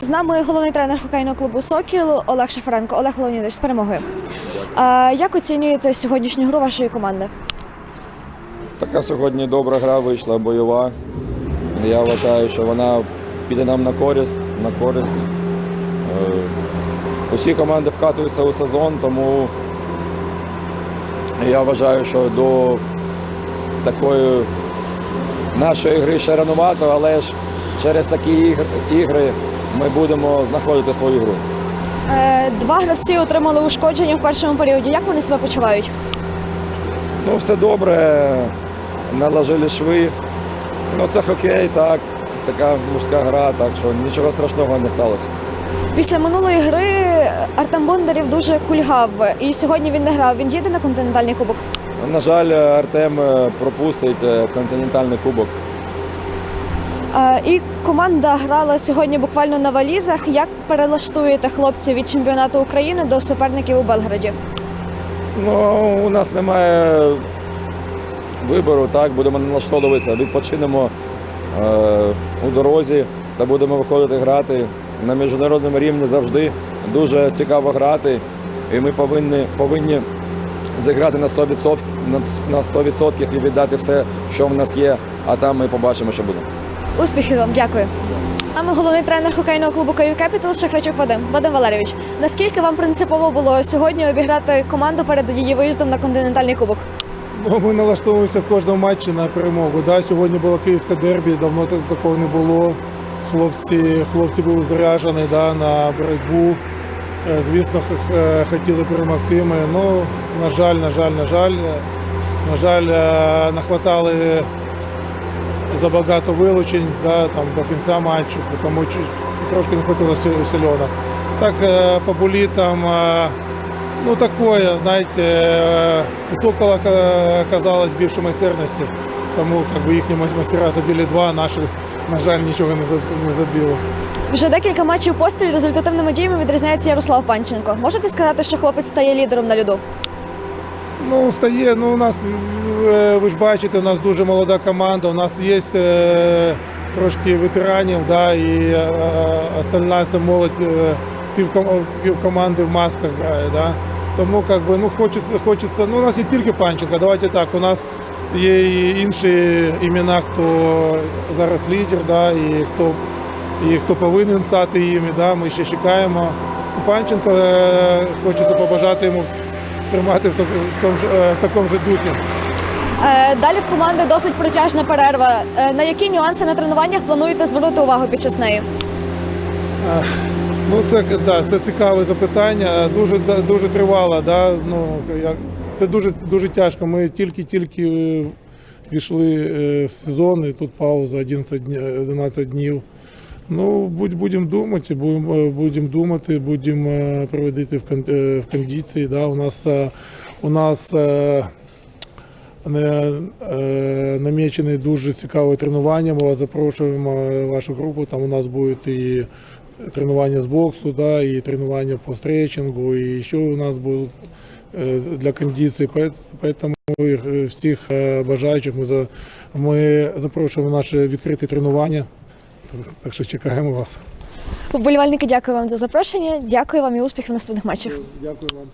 З нами головний тренер хокейного клубу Сокіл Олег Шафаренко. Олег Леонідович з перемогою. Е, Як оцінюєте сьогоднішню гру вашої команди? Така сьогодні добра гра вийшла, бойова. Я вважаю, що вона піде нам на користь. На користь. Е, Усі команди вкатуються у сезон, тому я вважаю, що до такої нашої гри ще ранувато, але ж через такі ігри ми будемо знаходити свою гру. Е, Два гравці отримали ушкодження в першому періоді. Як вони себе почувають? Ну, все добре, наложили шви. Ну, це хокей, так, така мужська гра, так що нічого страшного не сталося. Після минулої гри Артем Бондарів дуже кульгав, і сьогодні він не грав. Він їде на континентальний кубок. На жаль, Артем е, пропустить е, континентальний кубок. І команда грала сьогодні буквально на валізах. Як перелаштуєте хлопців від чемпіонату України до суперників у Белграді? Ну, у нас немає вибору, так, будемо налаштовуватися, відпочинемо е, у дорозі та будемо виходити грати. На міжнародному рівні завжди дуже цікаво грати, і ми повинні, повинні зіграти на 100%, на- на 100% і віддати все, що в нас є, а там ми побачимо, що буде. Успіхів вам, дякую. Нами головний тренер хокейного клубу Київ Кепітал Шахрачук Вадим. Вадим Валерійович, наскільки вам принципово було сьогодні обіграти команду перед її виїздом на континентальний кубок? Ну, Ми налаштовуємося в кожному матчі на перемогу. Да, сьогодні було київське дербі, давно такого не було. Хлопці, хлопці були заряджені да, на боротьбу. Е, Звісно, е, хотіли перемогти ми. Ну, на жаль, на жаль, на жаль, е, на жаль, нахватали забагато вилучень да, там, до кінця матчу, тому трошки не хватило сі- сильона. Так, по булітам, е, ну такое, знаєте, у Сокола ка- оказалось більше майстерності, тому как би, їхні мас- мастера забили два, наші, на жаль, нічого не заб- не забили. Вже декілька матчів поспіль результативними діями відрізняється Ярослав Панченко. Можете сказати, що хлопець стає лідером на льоду? Ну, стає, ну у нас, е, ви ж бачите, у нас дуже молода команда, у нас є е, трошки ветеранів, да, і е, остальна це молодь, півком- півкоманди в масках грає. Да. Тому как би, ну, хочеться, хочеться, ну у нас не тільки Панченко, давайте так, у нас є і інші імена, хто зараз лідер, да, і хто, і хто повинен стати їм, да, ми ще чекаємо. Панченко е, хочеться побажати йому тримати в, так- в, тому ж, е, в такому ж духі. Е, Далі в команди досить протяжна перерва. Е, На які нюанси на тренуваннях плануєте звернути увагу під час неї? Е, Ну, це, да, це цікаве запитання. Дуже, дуже тривало. Да? Ну, як, це дуже, дуже тяжко. Ми тільки-тільки е, війшли е, в сезон, і тут пауза 11 днів, 11 днів. Ну, будемо думати, будемо е, думати, будемо проводити в, кон- в кондиції. Да? У нас, у нас не, намічене дуже цікаве тренування. Ми вас запрошуємо вашу групу. Там у нас будуть і тренування з боксу, да, і тренування по стретчингу, і ще у нас будуть е, для кондиції. Поэтому е, всіх е, бажаючих ми, за, ми запрошуємо на наше відкрите тренування. Так, що чекаємо вас. Вболівальники, дякую вам за запрошення. Дякую вам і успіхів в наступних матчах. Дякую вам,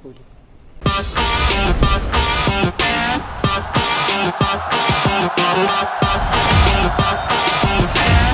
you.